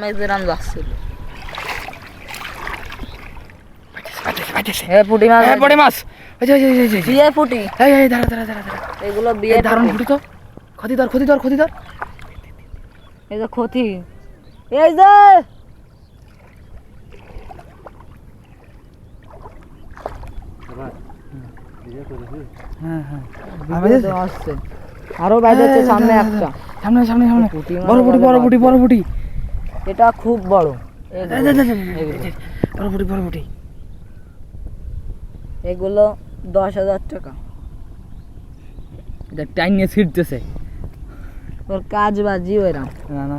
মেজরান পুটি মাছ হ্যাঁ পড়ে মাছ। ওই যে, ওই যে, ওই যে, ওই যে, ওই যে। বিয়ে পুটি? এই এই দাঁড়া দাঁড়া দাঁড়া দাঁড়া। এগুলো বিয়ে দারুণ পুটি। তো। ক্ষতি ধর ক্ষতি ধর ক্ষতি ধর এই যে ক্ষতি। এই যে! হ্যাঁ হ্যাঁ। আরও বাইরে সামনে একটা। সামনে সামনে সামনে। বড় পুটি বড় পুটি বড় পুটি। এটা খুব বড়। এগুলো। দশ হাজার টাকা। এটা টাইম নিয়ে ছিটতেছে ওর কাজ বাজি ওইরাম না না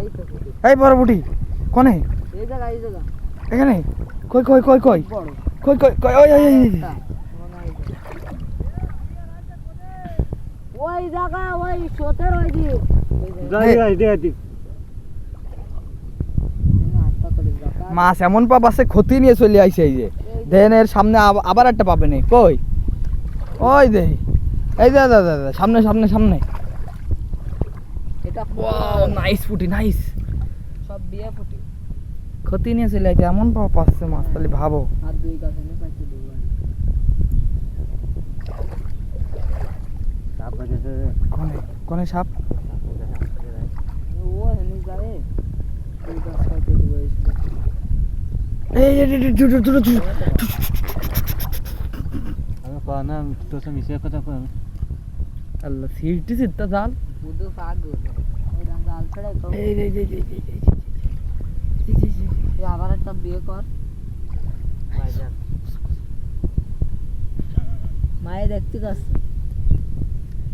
এই তো পুটি। এই বড় পুটি কোনে? এই জায়গা এই জায়গা এখানে? কই কই কই কই? কই কই কই ওই ওই ওই, ওই একটা, মনে হয় এই জায়গা। ওই জায়গা ওই সোতের ওই দিক। মাছ এমন পাপ আছে ক্ষতি নিয়ে চলে আইছে এই যে। এই যে- দেন এর সামনে আবার একটা পাবে নে। কই? ওই দে। এই দে দাদা দাদা সামনে সামনে সামনে। এটা ওয়াও নাইস ফুটি নাইস সব বিয়ে ফুটি ক্ষতি নিয়ে চলে আইছে এমন পাপ আছে মাছ তাহলে ভাবো। আর দুই কাছে নিয়ে পাইতে কোনে কোনে সাপ সিটটা আবার একটা বিয়ে কর মায়ে দেখতে কাছে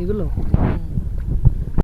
ಈಗಲೂ.